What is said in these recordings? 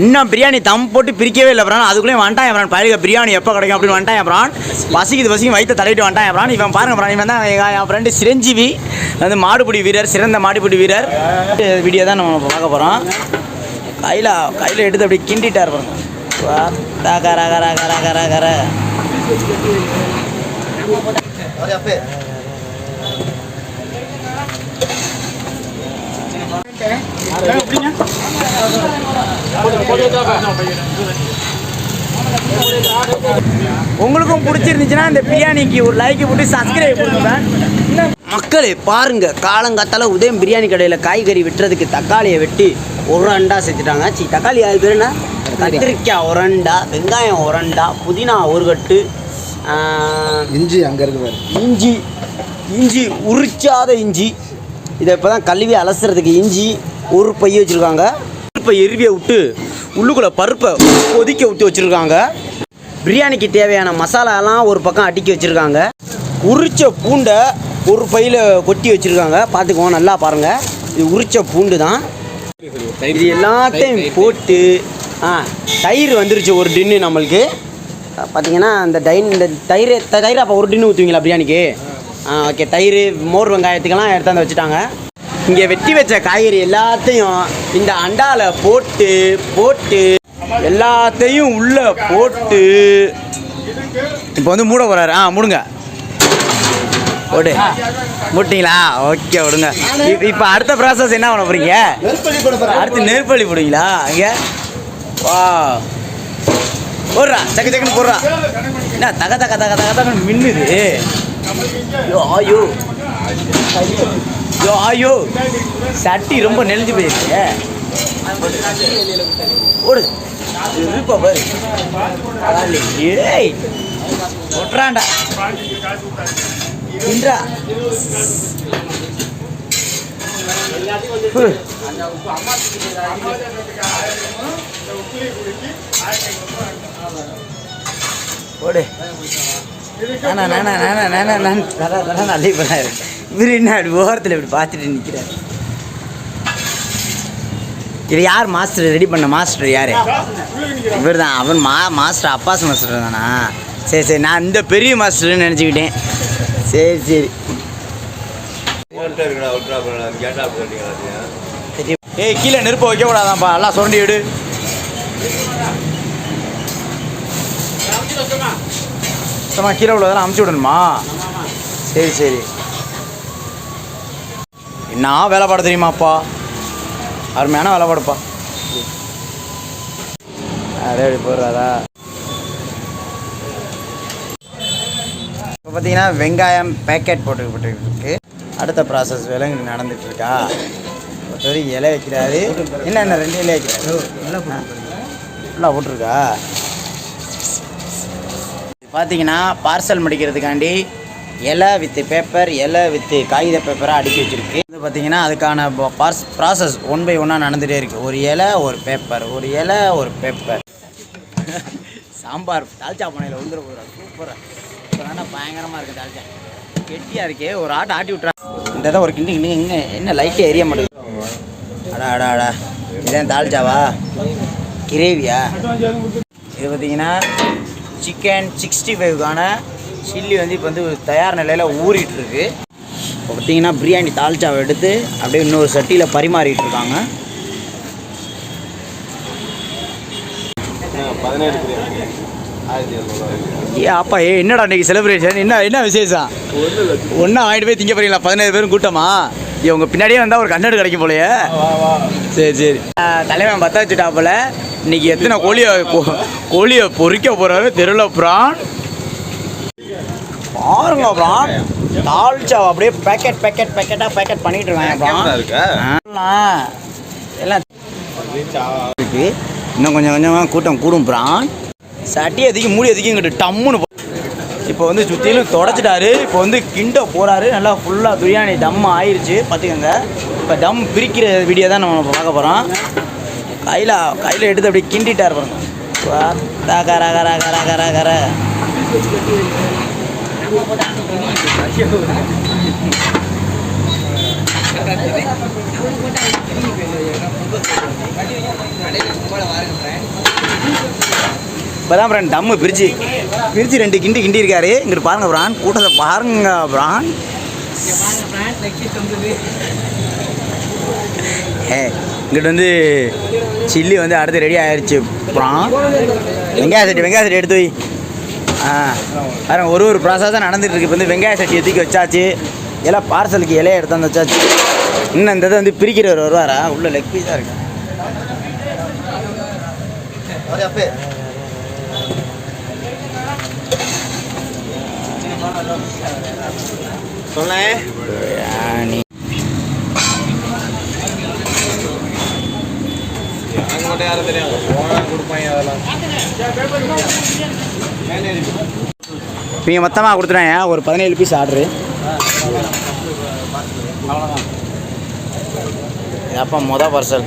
இன்னும் பிரியாணி தம் போட்டு பிரிக்கவே இல்லை பிரான். அதுக்குள்ளேயும் வந்துட்டான் பிரான். பழைய பிரியாணி எப்போ கிடைக்கும் அப்படின்னு வந்துட்டான் பிரான். பசிக்குது பசிக்கும் வயிற்று தடவிட்டு வந்துட்டான் பிரான். இவன் பாருங்க பிரான் இவன் தான் என் ஃப்ரெண்டு சிரஞ்சீவி. வந்து மாடுபிடி வீரர் சிறந்த மாடுபிடி வீரர். வீடியோ தான் நம்ம பார்க்க போகிறோம் கையில் கையில் எடுத்து அப்படி கிண்டிட்டார் பாருங்க. உங்களுக்கும் பிடிச்சிருந்துச்சுன்னா இந்த பிரியாணிக்கு ஒரு லைக் போட்டு சப்ஸ்கிரைப் பண்ணுங்க. மக்களே பாருங்க. காலங்காத்தால உதயம் பிரியாணி கடையில் காய்கறி வெட்டுறதுக்கு தக்காளியை வெட்டி ஒரு அண்டா செஞ்சுட்டாங்க. சி தக்காளி அது பேர் என்ன? கத்திரிக்காய் ஒரு அண்டா வெங்காயம் ஒரு அண்டா புதினா ஒரு கட்டு ஆஹ், இஞ்சி அங்கே இருக்கு பாரு. இஞ்சி இஞ்சி உரிச்சாத இஞ்சி. இதை இப்போ தான் கழுவி அலசுறதுக்கு இஞ்சி ஒரு பைய வச்சுருக்காங்க. பருப்பை எருவியை விட்டு உள்ளுக்குள்ளே பருப்பை கொதிக்க விட்டு வச்சுருக்காங்க. பிரியாணிக்கு தேவையான மசாலாலாம் ஒரு பக்கம் அடுக்கி வச்சுருக்காங்க. உரிச்ச பூண்டை ஒரு பையில் கொட்டி வச்சுருக்காங்க. பார்த்துக்குவோம் நல்லா பாருங்கள் இது உரிச்ச பூண்டு தான். இது எல்லாத்தையும் போட்டு ஆ தயிர் வந்துருச்சு ஒரு டின்னு நம்மளுக்கு. பார்த்தீங்கன்னா அந்த டைன் இந்த தயிர் தயிர் அப்போ ஒரு டின்னு ஊற்றுவீங்களா பிரியாணிக்கு? ஓகே தயிர் மோர் வெங்காயத்துக்கெல்லாம் எடுத்தாந்து வச்சுட்டாங்க. இங்கே வெட்டி வச்ச காய்கறி எல்லாத்தையும் இந்த அண்டால போட்டு போட்டு எல்லாத்தையும் உள்ள போட்டு. இப்போ வந்து மூட போறாரு. ஆ மூடுங்க. போடு. மூட்டிங்களா? ஓகே விடுங்க. இப்போ அடுத்த ப்ராசஸ் என்ன பண்ண பாரு அடுத்து நெருப்பள்ளி போடுவீங்களா? இங்க. வா போடுறா. சக்கு சக்குன்னு போடுறா. என்ன தக தக தக தக தகன்னு மின்னுது. யோ ஆயோ யோ ஆயோ சட்டி ரொம்ப நெளிஞ்சு போயிருக்கு. ஓடு. இருப்பா பாரு. ஏய் ஒட்டுறாண்டா இன்றா ஓடு. நானா நானா நானா நானா நான் தடா தடா நல்லி இருக்கேன் இவர் என்ன அப்படி ஓரத்தில் இப்படி பார்த்துட்டு நிற்கிறார் இது யார் மாஸ்டர் ரெடி பண்ண மாஸ்டர் யார்? இவர் தான் அவன் மா மாஸ்டர் அப்பாஸ் மாஸ்டர் தானா? சரி சரி நான் இந்த பெரிய மாஸ்டர்னு நினச்சிக்கிட்டேன். சரி சரி. ஏய் கீழே நெருப்பை வைக்கக்கூடாதான்ப்பா. நல்லா எல்லாம் சுரண்டி விடு சும்மா கீழே உள்ளதெல்லாம் அமுச்சு விடணுமா? சரி சரி. என்ன வேலைப்பாடு தெரியுமாப்பா அருமையான வேலைப்பாடுப்பா அதே அப்படி போடுறாரா? இப்போ பார்த்தீங்கன்னா வெங்காயம் பேக்கெட் போட்டு இருக்கு அடுத்த ப்ராசஸ் வேலை இங்க நடந்துட்டு ஒருத்தர் இலை வைக்கிறாரு. என்ன என்ன ரெண்டு இலை வைக்கிறாரு? ஃபுல்லாக போட்டிருக்கா? பார்த்தீங்கன்னா பார்சல் முடிக்கிறதுக்காண்டி இலை வித்து பேப்பர் இலை வித்து காகித பேப்பராக அடுக்கி வச்சுருக்கு. இது பார்த்தீங்கன்னா அதுக்கான பார்ஸ் ப்ராசஸ் ஒன் பை ஒன்னாக நடந்துகிட்டே இருக்குது ஒரு இலை ஒரு பேப்பர் ஒரு இலை ஒரு பேப்பர் சாம்பார் தால்ச்சா பானையில் வந்துட போகிறாரு சூப்பராக சூப்பரான பயங்கரமாக இருக்குது தால்ச்சா கெட்டியாக இருக்கே. ஒரு ஆட்டை ஆட்டி விட்றா இந்த இதை ஒரு கிண்டி கிண்டி இங்கே என்ன லைட்டே எரிய மாட்டேங்குது. அடா அடா அடா. இதான் தால்ச்சாவா கிரேவியா? இது பார்த்தீங்கன்னா சிக்கன் சிக்ஸ்டி ஃபைவ்க்கான சில்லி வந்து இப்போ வந்து தயார் நிலையில் ஊறிட்டு இருக்கு இப்போ பார்த்தீங்கன்னா பிரியாணி தால்ச்சாவை எடுத்து அப்படியே இன்னொரு சட்டியில் பரிமாறிட்டு இருக்காங்க. ஏ அப்பா ஏ என்னடா இன்னைக்கு செலிப்ரேஷன் என்ன என்ன விசேஷம்? ஒன்றா வாங்கிட்டு போய் திங்க போறீங்களா? பதினேழு பேரும் கூட்டமா? உங்கள் பின்னாடியே வந்தால் ஒரு கண்ணாடி கிடைக்கும் போலயே. சரி சரி. தலைவன் பற்ற வச்சுட்டாப்புல இன்னைக்கு எத்தனை கோழியை கோழியை பொறிக்க போறாரு? தெருவில் பிரான். பாருங்க பிரான். தால்ச்சாவை அப்படியே பேக்கெட் பேக்கெட் பேக்கெட்டாக பேக்கெட் பண்ணிட்டு இருக்காங்க பிரான். ஆ, எல்லாம் இருக்கு. இன்னும் கொஞ்சம் கொஞ்சமாக கூட்டம் கூடும் பிரான். சட்டி அதிகம் மூடி அதிகம் இங்கிட்டு டம்முன்னு இப்போ வந்து சுற்றிலும் தொடச்சிட்டாரு. இப்போ வந்து கிண்ட போகிறாரு நல்லா ஃபுல்லாக பிரியாணி தம் ஆயிடுச்சு பார்த்துக்கோங்க இப்போ தம் பிரிக்கிற வீடியோ தான் நம்ம பார்க்க போகிறோம் கையில் கையில் எடுத்து அப்படியே கிண்டிட்டார் பாருங்க. வா, ரக ரக ரக இப்போதான் ஃப்ரெண்ட் டம்மு பிரிச்சு. பிரிச்சு ரெண்டு கிண்டி கிண்டி இருக்காரு இங்கிட்டு பாருங்க பிரான். கூட்டத்தை பாருங்க பிரான். ஏ இங்கிட்டு வந்து சில்லி வந்து அடுத்து ரெடி ஆயிடுச்சு பிரான். வெங்காய சட்டி வெங்காய சட்டி எடுத்து வை. ஆ பாருங்க ஒரு ஒரு ப்ராசஸாக நடந்துட்டு இருக்கு. இப்போ வந்து வெங்காய சட்டி தூக்கி வச்சாச்சு. எல்லாம் பார்சலுக்கு இலையை எடுத்து வந்து வச்சாச்சு. இன்னும் இந்த இதை வந்து பிரிக்கிறவர் வருவாரா? உள்ள லெக் பீஸாக இருக்கு. சொன்னேன் பிரியாணி யாரும் தெரியும் கொடுப்பாங்க அதெல்லாம். நீங்கள் மொத்தமாக கொடுத்துட்டாங்க ஒரு பதினேழு பீஸ் ஆர்டரு அவ்வளோதான் அப்போ மொதல் பார்சல்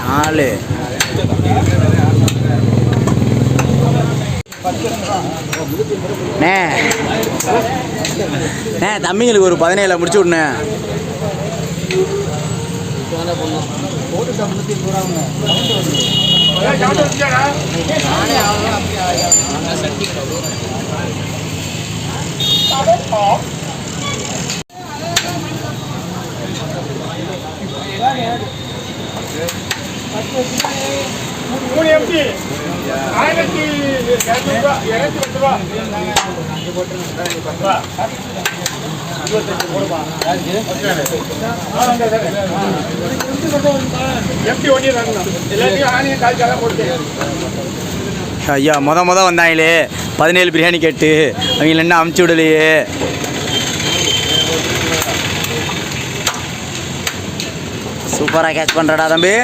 நாலு. அண்ணே. அண்ணே தம்பிங்களுக்கு ஒரு பதினேழு முடிச்சு விட்ணே மூணு எம்டி ஆயிரத்தி இரநூறுவா பத்து ரூபா இருபத்தஞ்சு போடுப்பா. எம்டி எல்லாத்தையும் ஆணியும் காய்ச்சாலாம் போட்டு ஐயா மொத மொத வந்தாங்களே பதினேழு பிரியாணி கேட்டு அவங்க என்ன அமுச்சு விடலையே? சூப்பராக கேட்ச் பண்ணுறடா தம்பி.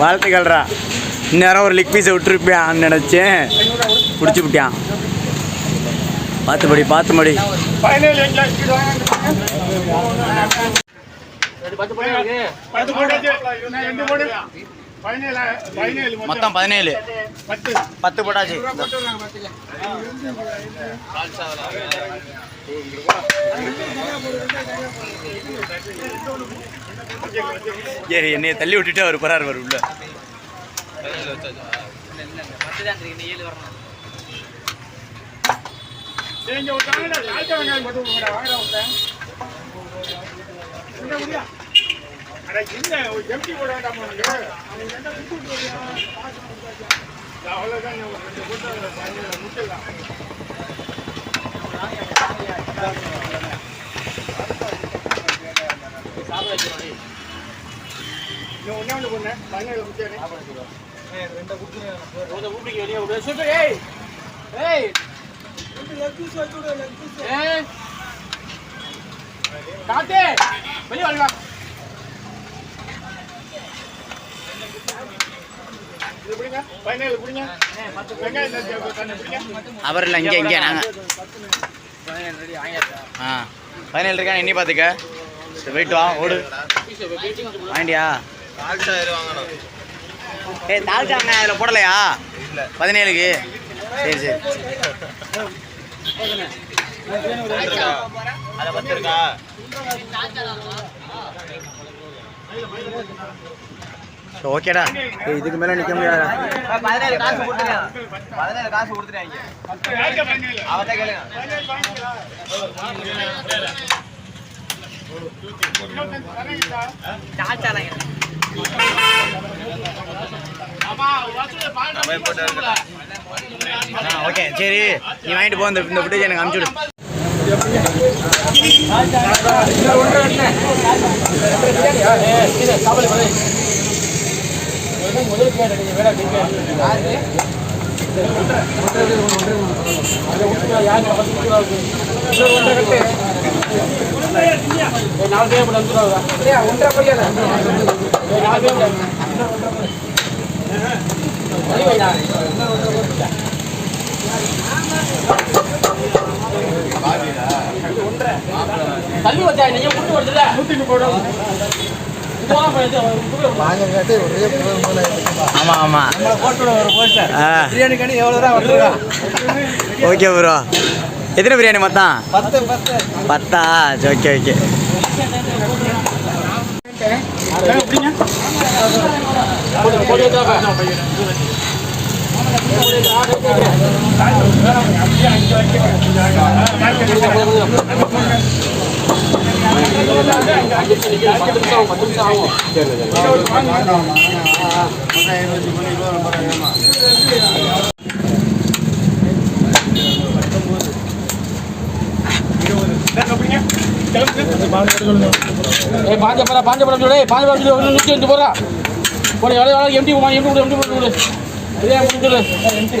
வாழ்த்துக்கள்றா இந்நேரம் ஒரு லிக் பீஸை விட்டுருப்பியான்னு நினச்சேன். பிடிச்சி விட்டான் பார்த்து பார்த்துபடி பத்து மொத்தம். பதினேழு. பத்து. பத்து போட்டாச்சு. சரி என்னைய தள்ளி விட்டுட்டு அவர் போறாரு அவர் உள்ள. நீங்க ஒண்ணே ஒன்று பொண்ணு பதினேழு முட்டேன் காத்தே வெளியே வாங்க அவர் இல்லை இங்கே இங்கே நாங்கள் ஆ. பதினேழு இருக்கா எண்ணி பார்த்துக்க சரி போயிட்டு வா ஓடு. வாண்டியா ஏ தாழ்ச்சாங்க அதில் போடலையா? பதினேழுக்கு. சரி சரி. ஓகேடா இதுக்கு மேலே நிற்க முடியாதா பதினேழு காசு கொடுத்துருங்க பதினேழு காசு பதினேழு அவர்கிட்ட கேளுங்க பதினேழு வாங்கிங்களா இருபத்தஞ்சு தரீங்களா ஆமா அனுப்பிச்சுடு தள்ளி வச்சா நீங்க முட்டு வருதுல ஆமாம் ஆமாம் பிரியாணி ஓகே ப்ரோ எத்தனை பிரியாணி மொத்தம்? பத்தா? சரி, ஓகே ஓகே. போட்டு பாஞ்ச பரா பாஞ்ச பரம் சொல்லு. பாஞ்ச பரம் சொல்லு. ஒன்று நூற்றி அஞ்சு போடுறா போடு எவ்வளோ எவ்வளோ எம்டி போமா எம்டி கொடு எம்டி கொடு கொடு இதே முடிஞ்சு போட்டு எம்டி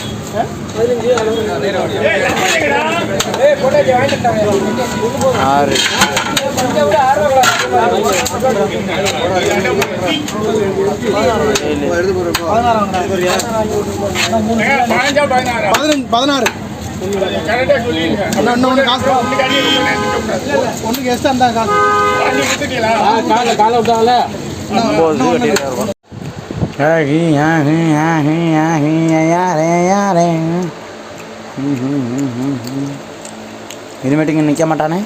ஆறு. பதினாறா? இன்னொன்னு காசு இருந்தா காசு? காலை காலை விட்டாங்களே இனிமேட்டுங்க நிற்க மாட்டானே?